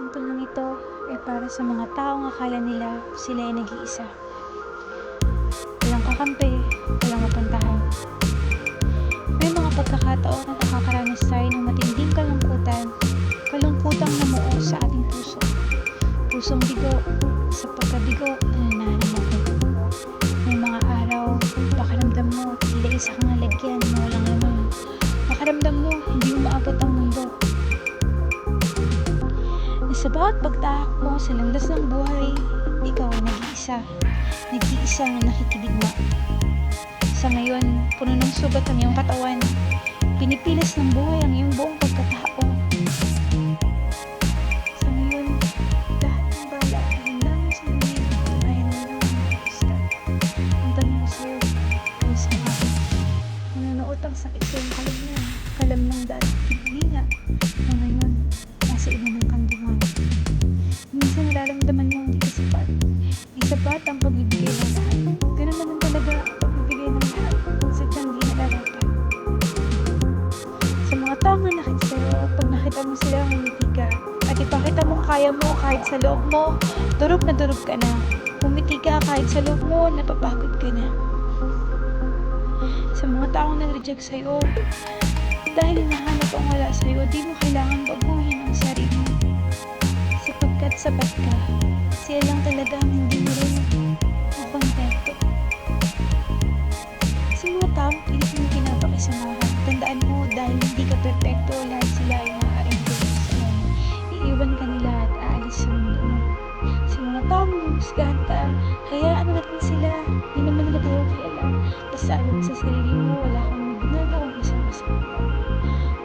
Ang tulong ito ay para sa mga taong akala nila sila ay nag-iisa. Walang kakampi, walang mapuntahan. May mga pagkakataon na nakakaranas tayo ng matinding kalungkutan, kalungkutang namuo sa ating puso. Pusong bigo, sa pagkabigo na Na sa bawat pagtahak mo sa landas ng buhay, ikaw ay nag-iisa. Nag-iisa na nakikidigma. Sa ngayon, puno ng sugat ang iyong katawan. Pinipilas ng buhay ang iyong buong pagkatao. Sa ngayon, lahat ng bala ay handa mo sa ngayon ay mo basta. Ang tanong sa'yo ay sa akin. Nanonood ang sakit sa iyong kalamnan. Kalam ng dati, kaya mo kahit sa loob mo, durog na durog ka na. Umiti ka kahit sa loob mo, napapagod ka na. Sa mga taong nag-reject sa'yo, dahil hinahanap ang wala sa'yo, di mo kailangan baguhin ang sarili mo. Sapagkat sapat ka, sila lang talaga ang hindi mo rin makontento. Sa mga taong pilit mo tandaan mo dahil hindi ka perfecto, taong humusgahan ka, hayaan natin sila. Hindi naman nila tayo kilala. Basta alam mo sa sarili mo, wala kang ginagawang isang masama.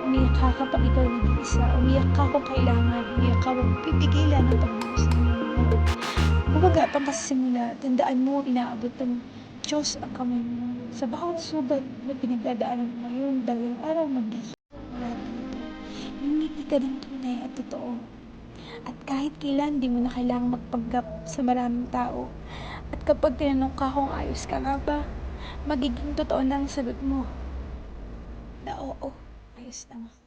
Umiyak ka kapag ikaw nag-iisa. Umiyak ka kung kailangan. Umiyak ka kung pipigilan ang pagbuhos ng mga. Kumbaga, pangkasimula, tandaan mo, inaabot ng Diyos ang kamay mo. Sa bawat sugat na pinagdadaanan mo ngayon, dahil araw magiging Ngumiti ka ng tunay at totoo. At kahit kailan, di mo na kailangang magpanggap sa maraming tao. At kapag tinanong ka kung ayos ka nga ba, magiging totoo na ang sagot mo. Na oo, ayos lang ako.